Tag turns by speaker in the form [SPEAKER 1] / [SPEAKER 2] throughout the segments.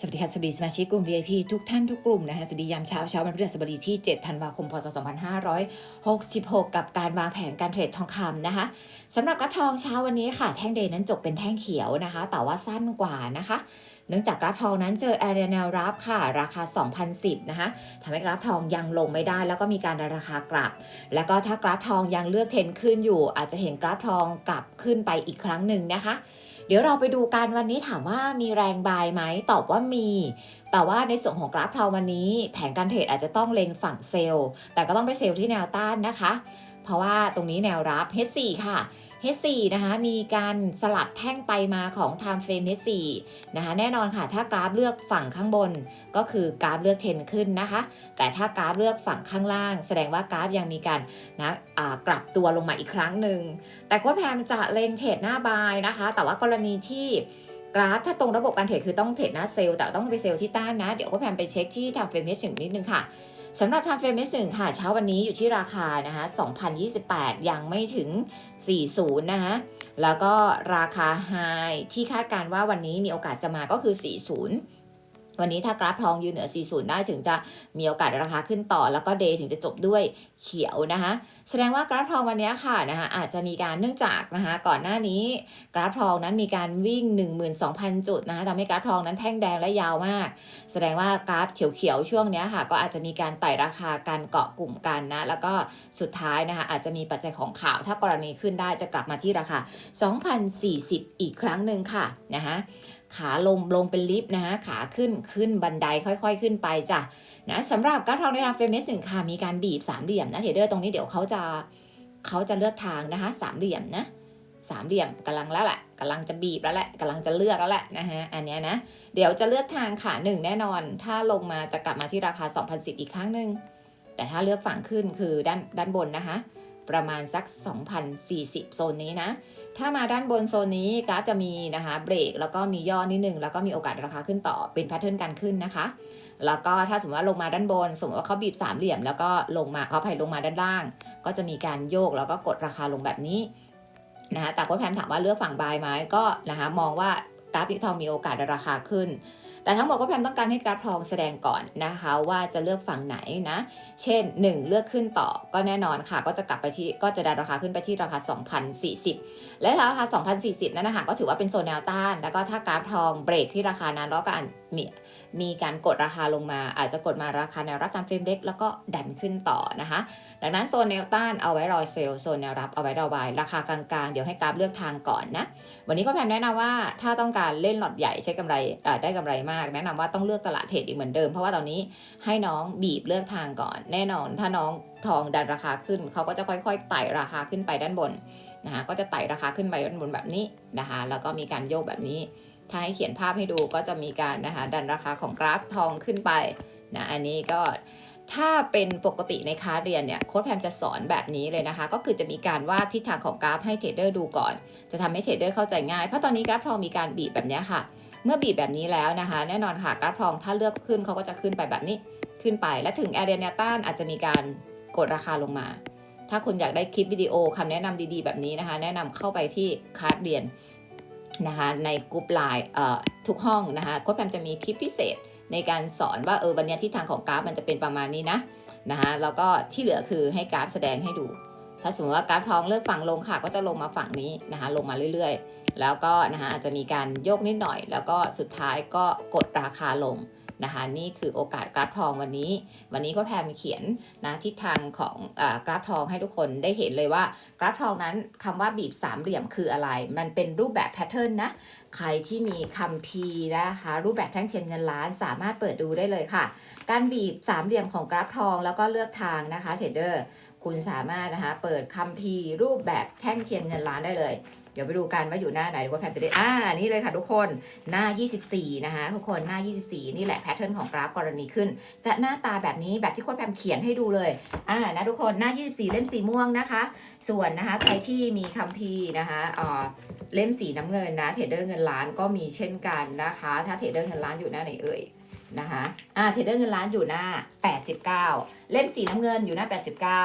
[SPEAKER 1] สวัสดีค่ะสวัสดีสมาชิกกลุ่ม VIP ทุกท่านทุกกลุ่มนะคะสวัสดียามเช้าเช้าวันพฤหัสบดีที่ 7 ธันวาคม พศ 2566 กับการวางแผนการเทรดทองคำนะคะสำหรับกระทองเช้าวันนี้ค่ะ แท่งเดย์นั้นจบเป็นแท่งเขียวนะคะ แต่ว่าสั้นกว่านะคะ เนื่องจากกราฟทองนั้นเจอแอเรียแนวรับค่ะ ราคา 2,010 นะคะทำให้กราฟทองยังลงไม่ได้ แล้วก็มีการราคากลับ แล้วก็ถ้ากราฟทองยังเลือกเทนขึ้นอยู่ อาจจะเห็นกราฟทองกลับขึ้นไปอีกครั้งหนึ่งนะคะ เดี๋ยวเราไปดูกันวันนี้ถามว่ามีแรงบายไหมตอบว่ามี แต่ว่าในส่วนของกราฟทองวันนี้แผนการเทรดอาจจะต้องเล็งฝั่งเซลล์แต่ก็ต้องไปเซลล์ที่แนวต้านนะคะ เพราะว่าตรงนี้แนวรับ H4 ค่ะ H4 นะคะมีการสลับแท่งไปมาของ time frame H4 นะคะแน่นอนค่ะถ้ากราฟเลือกฝั่งข้างบน ก็คือกราฟเลือกเทรนขึ้นนะคะ แต่ถ้ากราฟเลือกฝั่งข้างล่าง แสดงว่ากราฟยังมีการนะอ่ากลับตัวลงมาอีกครั้งหนึ่งแต่โค้ดแพมจะเล็งเทรดหน้าบายนะคะ แต่ว่ากรณีที่กราฟถ้าตรงระบบการเทรดคือต้องเทรดหน้าเซลล์แต่ต้องไปเซลล์ที่ต้านนะ เดี๋ยวโค้ดแพมไปเช็คที่ทำเฟรมเมสนิดนึงค่ะ สำหรับทำเฟรมเมสงค่ะเช้าวันนี้อยู่ที่ราคานะคะ2028 ยังไม่ถึง 40 นะคะแล้วก็ราคาไฮที่คาดการว่าวันนี้มีโอกาสจะมาก็คือ 40 วันนี้ถ้ากราฟทองยืนเหนือ 40 ได้ถึงจะมีโอกาสราคาขึ้นต่อ แล้วก็เดย์ถึงจะจบด้วยเขียวนะคะ แสดงว่ากราฟทองวันนี้ค่ะนะคะอาจจะมีการเนื่องจากนะคะก่อนหน้านี้กราฟทองนั้นมีการวิ่ง 12,000 จุดนะคะทำให้กราฟทองนั้นแท่งแดงและยาวมาก แสดงว่ากราฟเขียวๆช่วงนี้ค่ะ ก็อาจจะมีการไต่ราคาการเกาะกลุ่มกันนะแล้วก็สุดท้ายนะคะอาจจะมีปัจจัยของข่าวถ้ากรณีขึ้นได้จะกลับมาที่ราคา 2,040 อีกครั้งหนึ่งค่ะนะคะ ขาลงลงเป็นลิฟต์นะคะขาขึ้นขึ้นบันไดค่อย ๆ ขึ้นไปจ้ะนะสำหรับกราฟทองในรางเฟรมเมสหนึ่งค่ะมีการบีบสามเหลี่ยมนะเทรดเดอร์ตรงนี้เดี๋ยวเขาจะเขาจะเลือกทางนะคะสามเหลี่ยมนะสามเหลี่ยมกำลังแล้วแหละกำลังจะบีบแล้วแหละกำลังจะเลือกแล้วแหละนะฮะอันนี้นะ เดี๋ยวจะเลือกทางขาหนึ่งแน่นอน ถ้าลงมาจะกลับมาที่ราคา 2,010 อีกครั้งหนึ่งแต่ถ้าเลือกฝั่งขึ้นคือด้านด้านบนนะคะ ประมาณสัก 2,040 โซนนี้นะ ถ้ามาด้านบนโซนนี้กราฟจะมีนะคะเบรกแล้วก็มีย่อนิดนึงแล้วก็มีโอกาสราคาขึ้นต่อเป็นแพทเทิร์นการขึ้นนะคะ แล้วก็ถ้าสมมติว่าลงมาด้านบน สมมติว่าเขาบีบสามเหลี่ยม แล้วก็ลงมาเขาภัยลงมาด้านล่าง ก็จะมีการโยกแล้วก็กดราคาลงแบบนี้นะคะแต่โค้ชแพมถามว่าเลือกฝั่งบายไหมก็นะคะมองว่ากราฟทองมีโอกาสราคาขึ้น แต่ทั้งหมดก็แพมต้องการให้กราฟทองแสดงก่อนนะคะ ว่าจะเลือกฝั่งไหนนะ เช่น 1 เลือกขึ้นต่อก็แน่นอนค่ะ ก็จะกลับไปที่ก็จะดันราคาขึ้นไปที่ราคา 2,040และราคา 2,040 นั่นนะคะก็ถือว่าเป็นโซนแนวต้าน แล้วก็ถ้ากราฟทองเบรกที่ราคานั้นแล้วก็อันมีมีการกดราคาลงมา อาจจะกดมาราคาแนวรับตามเฟรมเล็กแล้วก็ดันขึ้นต่อนะคะ ดังนั้นโซนแนวต้านเอาไว้รอเซลล์โซนแนวรับเอาไว้รอบาย ราคากลางๆ เดี๋ยวให้กราฟเลือกทางก่อนนะ วันนี้ก็แพมแนะนำว่าถ้าต้องการเล่นหลอดใหญ่ใช้กำไรได้กำไรมาก แนะนำว่าต้องเลือกตลาดเทรดอีกเหมือนเดิม เพราะว่าตอนนี้ให้น้องบีบเลือกทางก่อน แน่นอนถ้าน้องทองดันราคาขึ้นเขาก็จะค่อยๆไต่ราคาขึ้นไปด้านบน นะคะก็จะไต่ราคาขึ้นไปด้านบนแบบนี้นะคะแล้วก็มีการโยกแบบนี้ ถ้าให้เขียนภาพให้ดูก็จะมีการนะคะดันราคาของกราฟทองขึ้นไปนะอันนี้ก็ถ้าเป็นปกติในคาสเรียนเนี่ยโค้ดแพมจะสอนแบบนี้เลยนะคะ ก็คือจะมีการวาดทิศทางของกราฟให้เทรดเดอร์ดูก่อน จะทำให้เทรดเดอร์เข้าใจง่าย เพราะตอนนี้กราฟทองมีการบีบแบบนี้ค่ะ เมื่อบีบแบบนี้แล้วนะคะ แน่นอนค่ะกราฟทองถ้าเลือกขึ้นเขาก็จะขึ้นไปแบบนี้ขึ้นไป และถึงแอเรียนต้านอาจจะมีการกดราคาลงมา ถ้าคุณอยากได้คลิปวิดีโอคำแนะนำดีๆ แบบนี้นะคะ แนะนำเข้าไปที่คลาสเรียนนะคะในกลุ่มไลน์ทุกห้องนะคะโค้ดแพมจะมีคลิปพิเศษในการสอนว่าเออวันนี้ทิศทางของกราฟมันจะเป็นประมาณนี้นะนะคะแล้วก็ที่เหลือคือให้กราฟแสดงให้ดู ถ้าสมมติว่ากราฟทองเลือกฝั่งลงค่ะก็จะลงมาฝั่งนี้นะคะลงมาเรื่อยๆ แล้วก็นะคะอาจจะมีการโยกนิดหน่อย แล้วก็สุดท้ายก็กดราคาลง นะคะนี่คือโอกาสกราฟทองวันนี้ วันนี้ก็แพมเขียนนะทิศทางของอกราฟทองให้ทุกคนได้เห็นเลยว่า กราฟทองนั้นคำว่าบีบสามเหลี่ยมคืออะไร มันเป็นรูปแบบแพทเทิร์นนะใครที่มีคัมภีร์นะคะรูปแบบแท่งเชียนเงินล้านสามารถเปิดดูได้เลยค่ะ การบีบสามเหลี่ยมของกราฟทองแล้วก็เลือกทางนะคะเทรดเดอร์คุณสามารถนะคะเปิดคัมภีร์รูปแบบแท่งเทียนเงินล้านได้เลย เดี๋ยวไปดูกันว่าอยู่หน้าไหนดูว่าแพทจะได้อ่านี่เลยค่ะทุกคนหน้า 24 นะคะทุกคนหน้า 24 นี่แหละแพทเทิร์นของกราฟกรณีขึ้น จะหน้าตาแบบนี้แบบที่โค้ดแพมเขียนให้ดูเลยอ่านะทุกคนหน้า 24 เล่มสีม่วงนะคะ ส่วนนะคะใครที่มีคัมภีร์นะคะอ่าเล่มสีน้ำเงินนะเทรดเดอร์เงินล้านก็มีเช่นกันนะคะ ถ้าเทรดเดอร์เงินล้านอยู่หน้าไหนเอ่ย นะคะอ่าเทรดเดอร์เงินล้านอยู่หน้า 89 เล่มสีน้ำเงินอยู่หน้า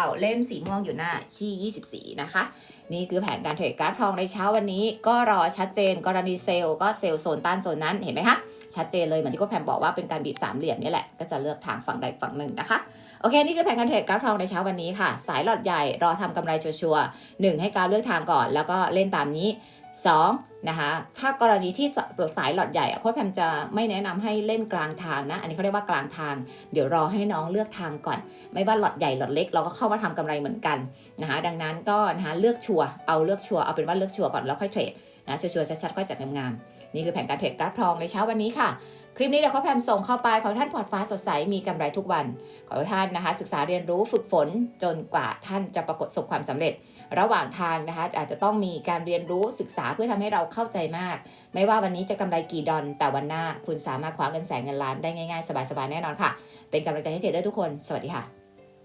[SPEAKER 1] 89 เล่มสีม่วงอยู่หน้าที่ 24 นะคะ นี่คือแผนการเทรดกราฟทองในเช้าวันนี้ ก็รอชัดเจนกรณีเซลล์ก็เซลล์โซนต้านโซนนั้นเห็นไหมคะชัดเจนเลยเหมือนที่โค้ชแพมบอกว่าเป็นการบีบสามเหลี่ยมนี่แหละก็จะเลือกทางฝั่งใดฝั่งหนึ่งนะคะโอเค นี่คือแผนการเทรดกราฟทองในเช้าวันนี้ค่ะ สายหลอดใหญ่รอทำกำไรชัวร์ๆหนึ่งให้กราฟเลือกทางก่อน แล้วก็เล่นตามนี้สอง นะคะถ้ากรณีที่สสายหลอดใหญ่โค้ชแพมจะไม่แนะนำให้เล่นกลางทางนะ อันนี้เขาเรียกว่ากลางทาง เดี๋ยวรอให้น้องเลือกทางก่อน ไม่ว่าหลอดใหญ่หลอดเล็กเราก็เข้ามาทำกำไรเหมือนกันนะคะดังนั้นก็นะคะเลือกชัวเอาเลือกชัวเอาเป็นว่าเลือกชัวก่อนแล้วค่อยเทรดนะชัวร์ๆชัดๆค่อยจัดงามๆนี่คือแผนการเทรดกราฟทองในเช้าวันนี้ค่ะคลิปนี้เดี๋ยวเขาแพมส่งเข้าไป ขอท่านพอร์ตฟ้าสดใส มีกำไรทุกวัน ขอท่านนะคะ ศึกษาเรียนรู้ฝึกฝนจนกว่าท่านจะประกฏประสบความสำเร็จ ระหว่างทางนะคะอาจจะต้องมีการเรียนรู้ศึกษาเพื่อทำให้เราเข้าใจมาก ไม่ว่าวันนี้จะกำไรกี่ดอลแต่วันหน้าคุณสามารถคว้าเงินแสนเงินล้านได้ง่ายๆ สบายๆแน่นอนค่ะ เป็นกำลังใจให้เทรดเดอร์ทุกคน สวัสดีค่ะ